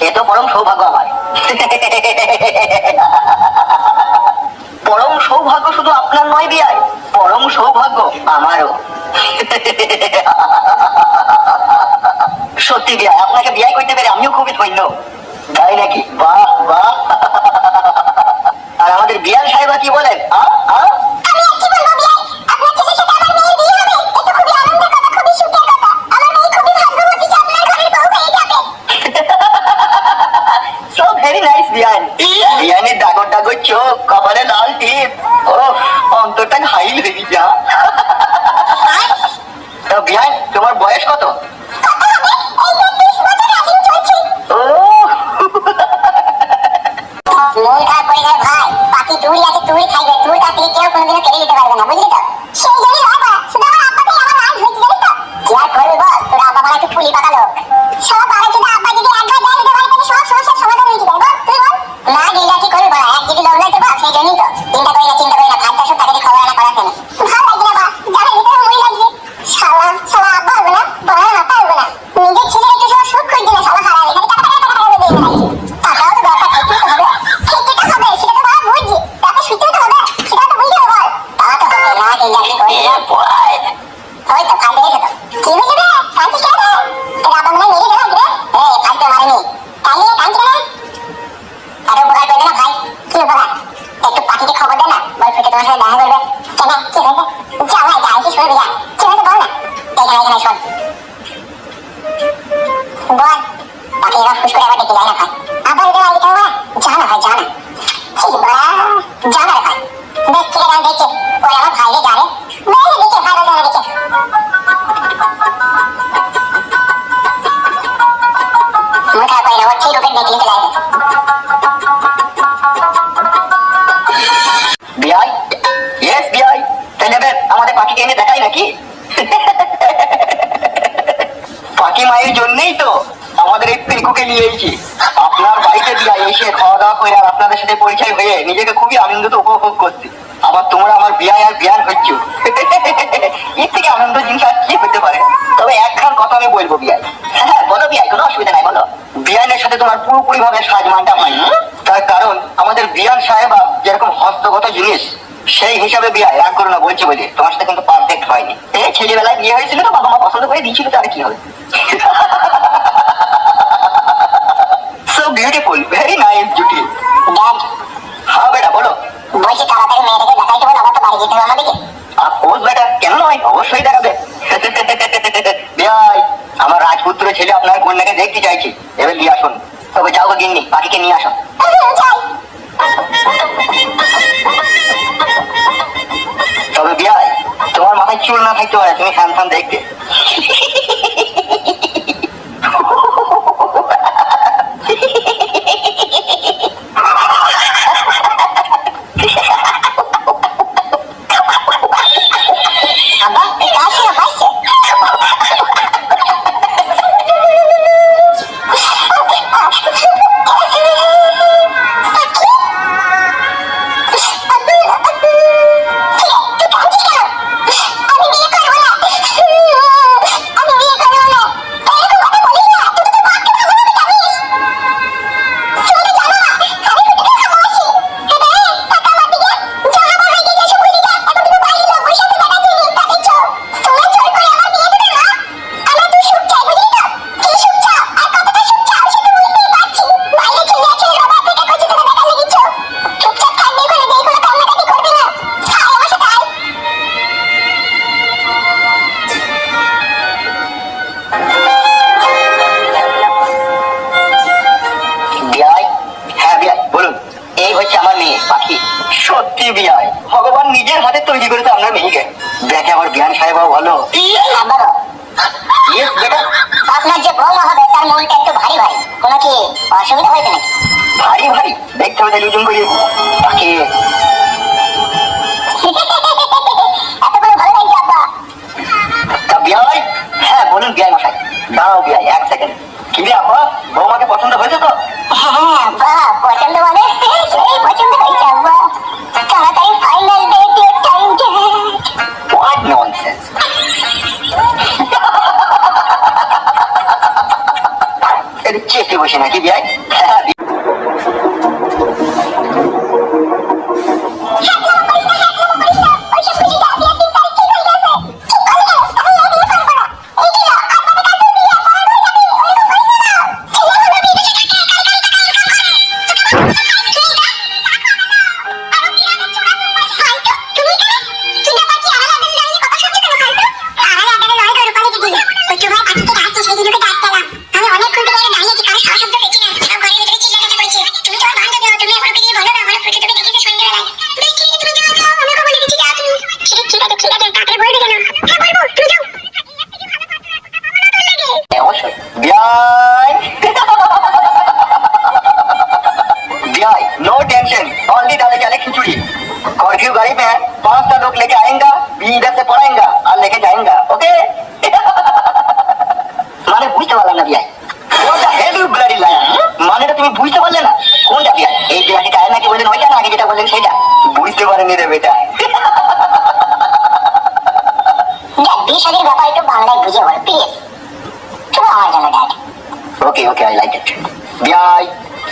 তো পরম সৌভাগ্য আমার। পরম সৌভাগ্য শুধু আপনার নয় বিয়াই পরম সৌভাগ্য আমারও। সত্যি বিয়া, আপনাকে বিয়ে করতে পেরে আমিও খুবই ধন্য। তাই নাকি? বাহ বাহ। আর আমাদের বিয়াল সাহেবা কি বলেন এনে দেখাই নাকি? পাখি মায়ের জন্যই তো আমাদের এই পিকুকে নিয়ে এসেছি। আপনার বাড়িতে বিয়াই এসে খাওয়া দাওয়া করে আর আপনাদের সাথে পরিচয় হয়ে নিজেকে খুবই আনন্দিত উপভোগ করছি। আবার তোমরা আমার বিয়ায় আর বিয়ান হচ্ছ। এর থেকে আনন্দ জিনিস আর কি হতে পারে? তবে একখান কথা আমি বলব বিয়াই হ্যাঁ বলো বিয়াই কোনো অসুবিধা নাই, বলো। বিয়ানের সাথে তোমার পুরোপুরি ভাবে সাজমানটা হয় তার কারণ আমাদের বিয়ান সাহেবা যেরকম হস্তগত জিনিস সেই হিসাবে বিয়ে এক করো না বলছি বলে তোমার সাথে কিন্তু পারফেক্ট হয়নি। এই ছেলেবেলায় বিয়ে হয়েছিল তো বাবা মা পছন্দ করে দিয়েছিল তো আর কি হবে? সো বিউটিফুল ভেরি নাইস জুটি ড্যাড হ্যাঁ বেটা বলো। বলছি তাড়াতাড়ি মেয়েটাকে দেখাইতে বল আমার তো বাড়ি যেতে হবে আমাদেরকে। বেটা কেন নয়? অবশ্যই দেখাবে বিয়াই আমার রাজপুত্র ছেলে আপনার কন্যাকে দেখতে চাইছি। এবার নিয়ে আসুন। তবে যাও গিন্নি পাখিকে নিয়ে আসুন। পারে তুমি হ্যান্ডসাম দেখতে নিজের করে তো আমরা আপনার মেয়েকে দেখে আমার জ্ঞান সাহেব ভালো। আপনার? যে বৌমা হবে তার মনটা একটু ভারী ভারী। কোনো কি অসুবিধা হয়েছে নাকি? ভারী ভারী? দেখতে হবে তাহলে ওজন করি পাখি এটা চেক দেখি বসে নাকি বিয়াই नो टेंशन ओनली डाले जाने खिचड़ी कर्फ्यू गाड़ी में पांचटा लोग लेके आएगा बी इधर से पढ़ाएगा और लेके जाएगा ओके মানে বুঝতে পারলাম না বিয়াই কোনটা হেড ইউ ব্লাডি লায়ার মানেটা তুমি বুঝতে পারলে না কোনটা বিয়াই এই বিয়াটি কায় নাকি বললেন ওইটা না আগে যেটা বললেন সেটা বুঝতে পারেনি রে বেটা ওকে ওকে আই লাইক ইট বিয়াই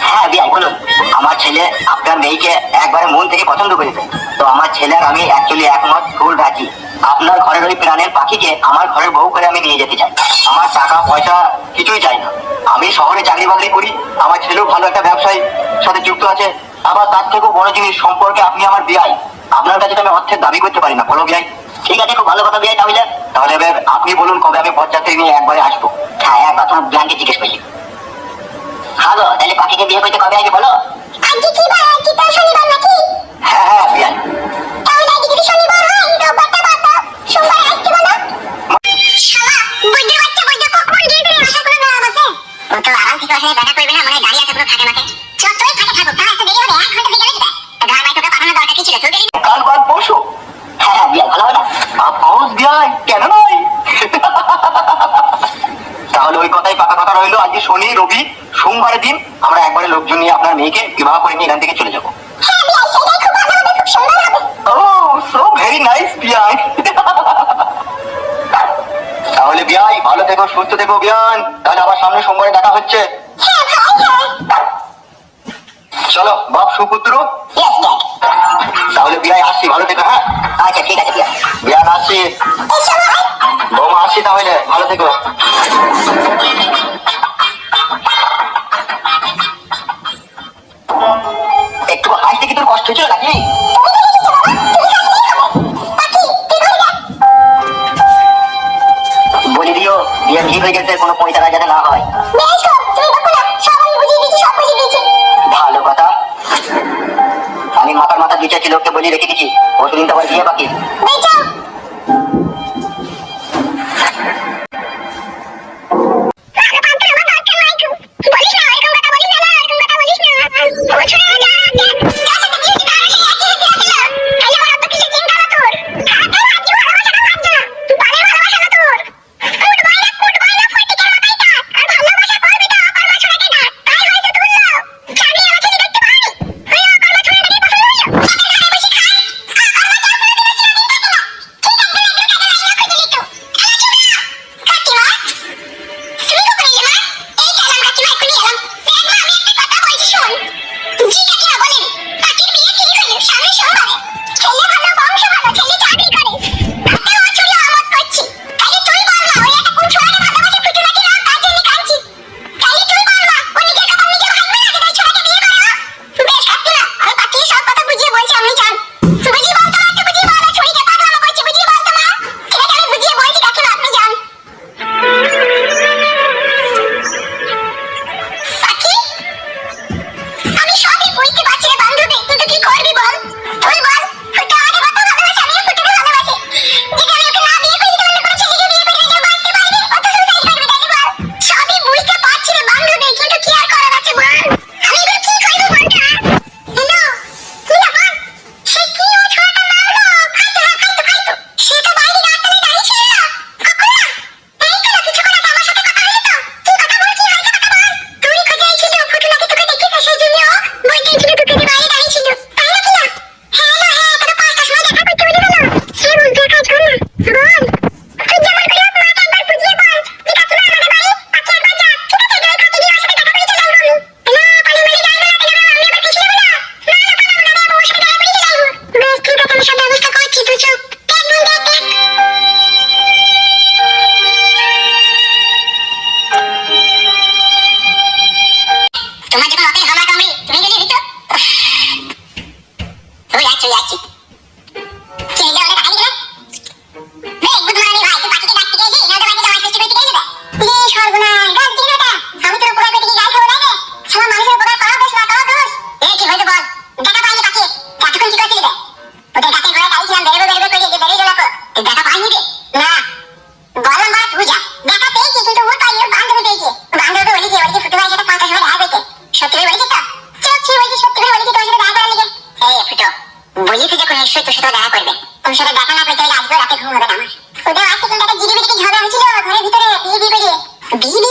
হ্যাঁ বিয়াই বলুন। আমার ছেলে আপনার মেয়েকে একবারে মন থেকে পছন্দ করেছে। তো আমার ছেলে আর আমি অ্যাকচুয়ালি একমত, ফুল রাজি। আপনার ঘরের ওই প্রাণের পাখিকে আমার ঘরের বউ করে আমি নিয়ে যেতে চাই। আমার টাকা, পয়সা কিছুই চাই না। আমি শহরে চাকরি বাকরি করি। আমার ছেলেও ভালো একটা ব্যবসায়ী সাথে যুক্ত আছে। আবার তার থেকেও বড় জিনিস সম্পর্কে আপনি আমার বিয়াই আপনার কাছে তো আমি অর্থের দাবি করতে পারি না। বলো বিয়াই ঠিক আছে, খুব ভালো কথা বিয়াই তাহলে। তাহলে আপনি বলুন কবে আমি পর্যাপ্ত নিয়ে একবারে আসব হ্যাঁ একবার তোমার বিয়ানকে জিজ্ঞেস করলি হ্যাঁ গো তাহলে পাখিকে বিয়ে করতে কবে আগে বলো লোকজন নিয়ে আপনার মেয়েকে বিবাহ করে নিয়ে এখান থেকে চলে যাব। হ্যাঁ ও সো ভেরি নাইস বিয়ান তাহলে বিয়াই ভালো থেকো সুস্থ থেকো বিয়ান। তাহলে আবার সামনে সোমবারে দেখা হচ্ছে। হ্যাঁ চলো বাপ সুপুত্র। তাহলে বিয়াই আসছি ভালো থেকো হ্যাঁ? আচ্ছা ঠিক আছে বিয়ান আসছি। বৌমা আসছি তাহলে ভালো থেকো। খিচুড়ি নাকি দিও, বিয়ে ভিড় হয়ে গেছে, কোনো পয়সা যাতে না হয়। ভালো কথা। আমি মাথার মাথা বিচার ছিল ওকে বলে রেখে দিচ্ছি ও শুনিন তোমার বিয়ে বাকি। B